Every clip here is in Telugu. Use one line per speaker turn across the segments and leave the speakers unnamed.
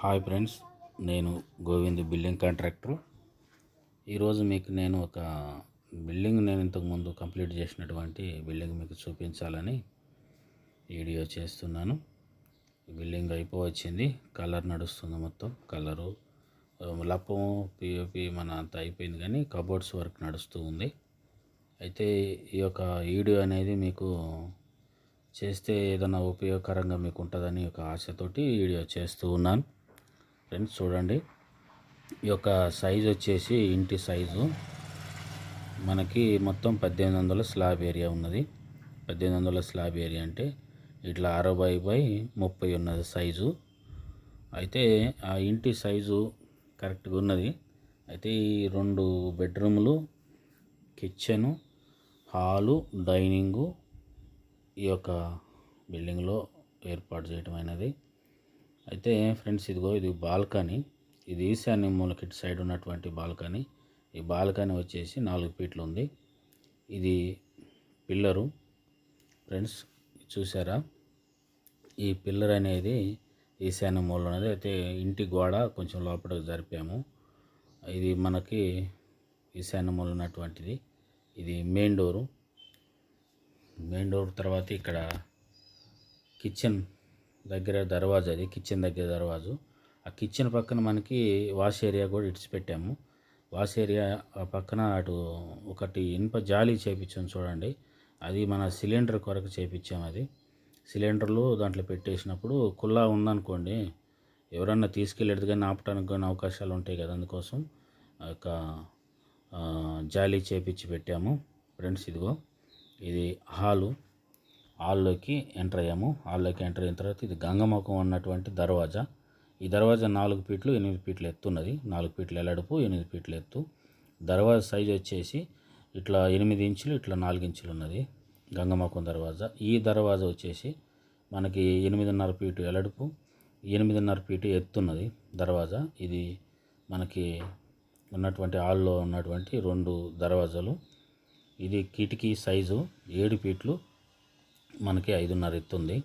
హాయ్ ఫ్రెండ్స్ నేను గోవింద్ బిల్డింగ్ కాంట్రాక్టర్. ఈరోజు మీకు నేను ఒక బిల్డింగ్ నేను ఇంతకుముందు కంప్లీట్ చేసినటువంటి బిల్డింగ్ మీకు చూపించాలని వీడియో చేస్తున్నాను. బిల్డింగ్ అయిపోవచ్చింది కలర్ నడుస్తుంది మొత్తం కలరు లప్పము పిఓపి మన అంతా అయిపోయింది కానీ కబోర్డ్స్ వర్క్ నడుస్తూ ఉంది. అయితే ఈ యొక్క వీడియో అనేది మీకు చేస్తే ఏదైనా ఉపయోగకరంగా మీకు ఉంటుందని ఒక ఆశతోటి వీడియో చేస్తూ ఉన్నాను. ఫ్రెండ్స్ చూడండి. ఈ యొక్క సైజు వచ్చేసి ఇంటి సైజు. మనకి మొత్తం పద్దెనిమిది వందల స్లాబ్ ఏరియా ఉన్నది. పద్దెనిమిది వందల స్లాబ్ ఏరియా అంటే ఇట్లా అరవై బై ముప్పై ఉన్నది సైజు. అయితే ఆ ఇంటి సైజు కరెక్ట్గా ఉన్నది. అయితే ఈ రెండు బెడ్రూములు కిచెను హాలు డైనింగు ఈ యొక్క బిల్డింగ్లో ఏర్పాటు చేయటం అయినది అయితే ఫ్రెండ్స్ ఇదిగో ఇది బాల్కనీ. ఇది ఈశాన్య మూలకి ఇటు సైడ్ ఉన్నటువంటి బాల్కనీ. ఈ బాల్కనీ వచ్చేసి నాలుగు ఫీట్లు ఉంది. ఇది పిల్లరు. ఫ్రెండ్స్ చూసారా? ఈ పిల్లర్ అనేది ఈశాన్య మూల ఉన్నది. అయితే ఇంటి గోడ కొంచెం లోపలికి జరిపాము. ఇది మనకి ఈశాన్య మూల ఉన్నటువంటిది. ఇది మెయిన్ డోరు. మెయిన్ డోర్ తర్వాత ఇక్కడ కిచెన్ దగ్గర దర్వాజా అది కిచెన్ దగ్గర దర్వాజు. ఆ కిచెన్ పక్కన మనకి వాష్ ఏరియా కూడా ఇడిచిపెట్టాము. వాష్ ఏరియా ఆ పక్కన అటు ఒకటి ఇనుప జాలి చేపించాం చూడండి. అది మన సిలిండర్ కొరకు చేపించాం అది. సిలిండర్లు దాంట్లో పెట్టేసినప్పుడు కుల్లా ఉందనుకోండి ఎవరన్నా తీసుకెళ్ళేది కానీ ఆపడానికి కానీ అవకాశాలు ఉంటాయి కదా అందుకోసం ఆ యొక్క జాలి చేపించి పెట్టాము. ఫ్రెండ్స్ ఇదిగో ఇది హాలు. హాల్లోకి ఎంటర్ అయ్యాము. హాల్లోకి ఎంటర్ అయిన తర్వాత ఇది గంగముఖం ఉన్నటువంటి దర్వాజా. ఈ దర్వాజా నాలుగు ఫీట్లు ఎనిమిది ఫీట్లు ఎత్తున్నది నాలుగు ఫీట్లు ఎలడుపు ఎనిమిది ఫీట్లు ఎత్తు. దర్వాజా సైజ్ వచ్చేసి ఇట్లా ఎనిమిది ఇంచులు ఇట్లా నాలుగు ఇంచులు ఉన్నది గంగమ్మకం దర్వాజా. ఈ దర్వాజా వచ్చేసి మనకి ఎనిమిదిన్నర ఫీటు ఎలడుపు ఎనిమిదిన్నర ఫీటు ఎత్తున్నది దర్వాజా. ఇది మనకి ఉన్నటువంటి హాల్లో ఉన్నటువంటి రెండు దర్వాజాలు. ఇది కిటికీ సైజు ఏడు ఫీట్లు మనకి ఐదున్నర ఎత్తుంది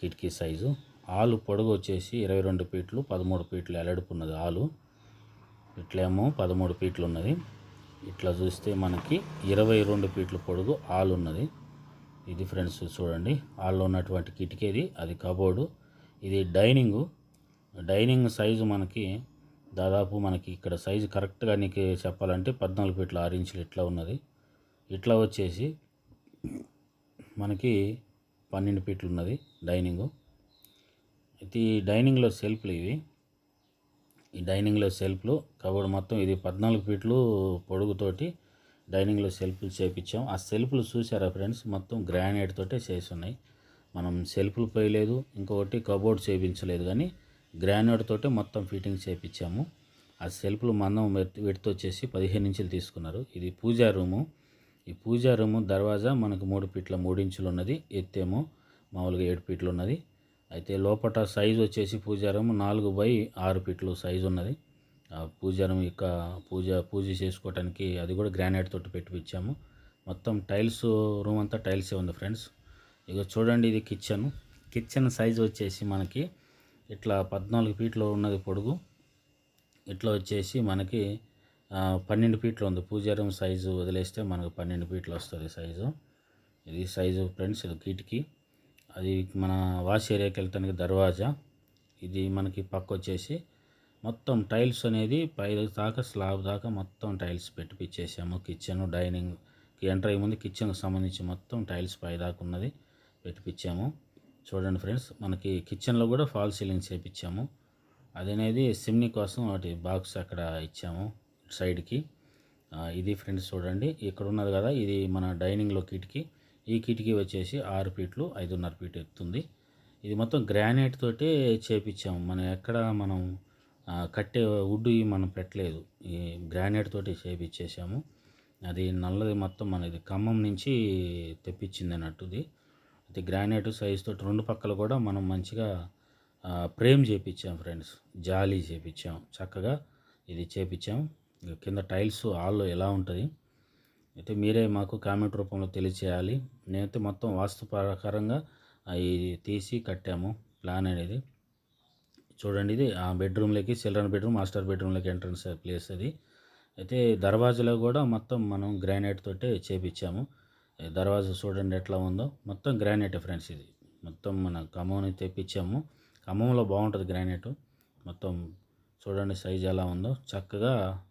కిటికీ సైజు. ఆలు పొడుగు వచ్చేసి ఇరవై రెండు ఫీట్లు పదమూడు ఫీట్లు ఎలడుపు ఉన్నది ఆలు. ఇట్లేమో పదమూడు ఫీట్లు ఉన్నది. ఇట్లా చూస్తే మనకి ఇరవై రెండు ఫీట్లు పొడుగు ఆలు ఉన్నది. ఇది ఫ్రెండ్స్ చూడండి ఆల్లో ఉన్నటువంటి కిటికీది అది కబోర్డు. ఇది డైనింగు. డైనింగ్ సైజు మనకి దాదాపు మనకి ఇక్కడ సైజు కరెక్ట్గా నీకు చెప్పాలంటే పద్నాలుగు ఫీట్ల ఆరు ఇంచులు ఇట్లా ఉన్నది. ఇట్లా వచ్చేసి మనకి పన్నెండు ఫీట్లు ఉన్నది డైనింగు. అయితే ఈ డైనింగ్లో సెల్ఫ్లు ఇవి. ఈ డైనింగ్లో సెల్ఫ్లు కబోర్డ్ మొత్తం ఇది పద్నాలుగు ఫీట్లు పొడుగుతోటి డైనింగ్లో సెల్ఫ్లు చేపించాం. ఆ సెల్ఫ్లు చూసారా ఫ్రెండ్స్? మొత్తం గ్రానైట్ తోటే చేసి ఉన్నాయి. మనం సెల్ఫ్లు పోయలేదు ఇంకొకటి కబోర్డ్ చేయించలేదు కానీ గ్రానైట్ తోటే మొత్తం ఫిట్టింగ్ చేపించాము. ఆ సెల్ఫ్లు మందం విడత వచ్చేసి పదిహేను ఇంచులు తీసుకున్నారు. ఇది పూజా రూము. ఈ పూజా రూము దర్వాజా మనకు మూడు ఫీట్ల మూడు ఇంచులు ఉన్నది ఎత్తేమో మామూలుగా ఏడు ఫీట్లు ఉన్నది. అయితే లోపల సైజు వచ్చేసి పూజా రూము నాలుగు బై ఆరు ఫీట్లు సైజు ఉన్నది. ఆ పూజా రూమ్ యొక్క పూజ పూజ చేసుకోవడానికి అది కూడా గ్రానైట్ తోటి పెట్టిపించాము మొత్తం టైల్స్ రూమ్ అంతా టైల్సే ఉంది ఫ్రెండ్స్. ఇక చూడండి ఇది కిచెన్. కిచెన్ సైజు వచ్చేసి మనకి ఇట్లా పద్నాలుగు ఫీట్లు ఉన్నది పొడుగు. ఇట్లా వచ్చేసి మనకి పన్నెండు ఫీట్లు ఉంది. పూజారం సైజు వదిలేస్తే మనకు పన్నెండు ఫీట్లు వస్తుంది సైజు. ఇది సైజు ఫ్రెండ్స్ ఇది కిటికీ. అది మన వాష్ ఏరియాకి వెళ్ళటానికి దర్వాజా. ఇది మనకి పక్క వచ్చేసి మొత్తం టైల్స్ అనేది పై దాకా స్లాబ్ దాకా మొత్తం టైల్స్ పెట్టిపిచ్చేసాము కిచెన్ డైనింగ్కి ఎంటర్ అయ్యే ముందు కిచెన్కి సంబంధించి మొత్తం టైల్స్ పై దాకా ఉన్నది పెట్టిపిచ్చాము చూడండి ఫ్రెండ్స్ మనకి కిచెన్లో కూడా ఫాల్ సీలింగ్ చేపించాము అదనేది సిమ్ని కోసం వాటి బాక్స్ అక్కడ ఇచ్చాము. సైడ్కి. ఇది ఫ్రెండ్స్ చూడండి. ఇక్కడ ఉన్నది కదా ఇది మన డైనింగ్లో కిటికీ. ఈ కిటికీ వచ్చేసి ఆరు ఫీట్లు ఐదున్నర ఫీట్ ఎత్తుంది. ఇది మొత్తం గ్రానైట్ తోటి చేపించాము మనం ఎక్కడ మనం కట్టే వుడ్ మనం పెట్టలేదు. ఈ గ్రానైట్ తోటి చేపించేసాము అది నల్లది మొత్తం మనది ఖమ్మం నుంచి తెప్పించింది అన్నట్టుది అయితే గ్రానైట్ సైజ్ తోటి రెండు పక్కల కూడా మనం మంచిగా ప్రేమ్ ఫ్రేమ్ చేపించాం ఫ్రెండ్స్. జాలీ చేపించాం చక్కగా ఇది చేపించాం కింద టైల్స్ హాల్లో ఎలా ఉంటుంది? అయితే మీరే మాకు కామెంట్ రూపంలో తెలియచేయాలి. నేనైతే మొత్తం వాస్తు ప్రకారంగా అవి తీసి కట్టాము ప్లాన్ అనేది. చూడండి ఇది ఆ బెడ్రూమ్లోకి చిల్డ్రన్ బెడ్రూమ్ మాస్టర్ బెడ్రూమ్లోకి ఎంట్రన్స్ ప్లేస్ అది. అయితే దర్వాజలో కూడా మొత్తం మనం గ్రానైట్ తోటే చేపించాము. దర్వాజా చూడండి ఎట్లా ఉందో. మొత్తం గ్రానైట్ ఫ్రెండ్స్ ఇది. మొత్తం మన ఖమ్మం తెప్పించాము. ఖమ్మంలో బాగుంటుంది గ్రానైట్. మొత్తం చూడండి సైజ్ ఎలా ఉందో. చక్కగా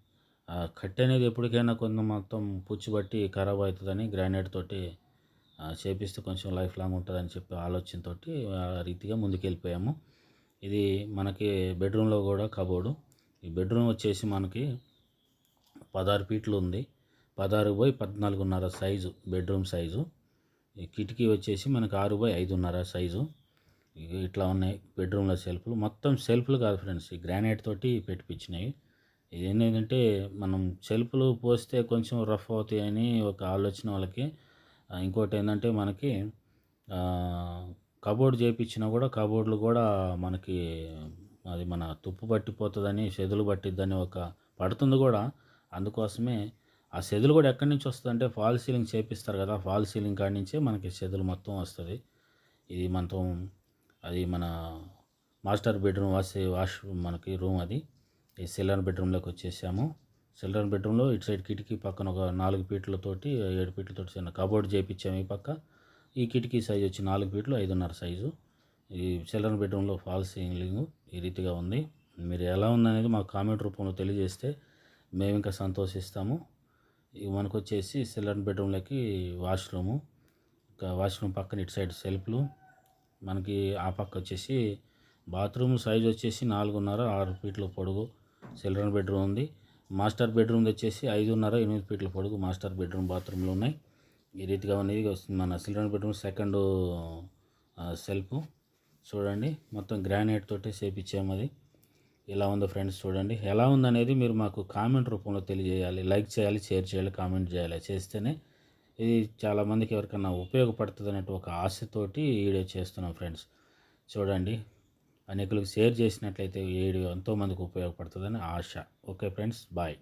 ఆ కట్టె అనేది ఎప్పటికైనా కొంత మొత్తం పుచ్చిబట్టి ఖరాబ్ అవుతుందని గ్రానైట్ తోటి చేపిస్తే కొంచెం లైఫ్ లాంగ్ ఉంటుందని చెప్పి ఆలోచనతో ఆ రీతిగా ముందుకెళ్ళిపోయాము. ఇది మనకి బెడ్రూమ్లో కూడా కబోర్డు. ఈ బెడ్రూమ్ వచ్చేసి మనకి పదహారు ఫీట్లు ఉంది. పదహారు బై పద్నాలుగున్నర సైజు బెడ్రూమ్ సైజు. ఈ కిటికీ వచ్చేసి మనకి ఆరు బై ఐదున్నర సైజు. ఇట్లా ఉన్నాయి బెడ్రూమ్లో సెల్ఫ్లు. మొత్తం సెల్ఫ్లు కాదు ఫ్రెండ్స్ ఈ గ్రానైట్ తోటి పెట్టిపించినాయి ఏంటంటే మనం చెలుపులు పోస్తే కొంచెం రఫ్ అవుతాయని ఒక ఆలోచన వాళ్ళకి. ఇంకోటి ఏంటంటే మనకి కబోర్డ్ చేయించినా కూడా కబోర్డ్లు కూడా మనకి అది మన తుప్పు పట్టిపోతుందని సెదులు పట్టిద్దని ఒక పడుతుంది కూడా. అందుకోసమే ఆ సెదులు కూడా ఎక్కడి నుంచి వస్తుందంటే ఫాల్ సీలింగ్ చేపిస్తారు కదా ఫాల్ సీలింగ్ కాడి నుంచే మనకి సెదులు మొత్తం వస్తుంది. ఇది మనతో అది మన మాస్టర్ బెడ్రూమ్ వాష్ వాష్ మనకి రూమ్ అది. ఈ చిల్డ్రన్ బెడ్రూమ్లోకి వచ్చేసాము. చిల్డ్రన్ బెడ్రూమ్లో ఇటు సైడ్ కిటికీ పక్కన ఒక నాలుగు ఫీట్లతోటి ఏడు ఫీట్లతోటి చిన్న కబోర్డ్ చేయించాము ఈ పక్క. ఈ కిటికీ సైజు వచ్చి నాలుగు ఫీట్లు ఐదున్నర సైజు. ఈ చిల్డ్రన్ బెడ్రూమ్లో ఫాల్ సీలింగ్ ఈ రీతిగా ఉంది. మీరు ఎలా ఉందనేది మాకు కామెంట్ రూపంలో తెలియజేస్తే మేము ఇంకా సంతోషిస్తాము. మనకు వచ్చేసి చిల్డ్రన్ బెడ్రూమ్లోకి వాష్రూము. ఇంకా వాష్రూమ్ పక్కన ఇటు సైడ్ సెల్ఫ్లు. మనకి ఆ పక్క వచ్చేసి బాత్రూమ్ సైజ్ వచ్చేసి నాలుగున్నర ఆరు ఫీట్ల పొడుగు. చిల్డ్రన్ బెడ్రూమ్ ఉంది. మాస్టర్ బెడ్రూమ్ వచ్చేసి ఐదున్నర ఎనిమిది ఫీట్ల పొడుగు మాస్టర్ బెడ్రూమ్ బాత్రూమ్లు ఉన్నాయి. ఈ రీతిగా అనేది వస్తుంది మన చిల్డ్రన్ బెడ్రూమ్ సెకండ్ సెల్ఫ్. చూడండి మొత్తం గ్రానైట్ తోటి చేపించాము అది. ఎలా ఉందో ఫ్రెండ్స్ చూడండి. ఎలా ఉందనేది మీరు మాకు కామెంట్ రూపంలో తెలియజేయాలి. లైక్ చేయాలి షేర్ చేయాలి కామెంట్ చేయాలి. చేస్తేనే ఇది చాలామందికి ఎవరికైనా ఉపయోగపడుతుంది అన్నట్టు ఒక ఆశతోటి వీడియో చేస్తున్నాం ఫ్రెండ్స్. చూడండి అనేకులకు షేర్ చేసినట్లయితే వీడియో ఎంతోమందికి ఉపయోగపడుతుందని ఆశ. Okay friends bye.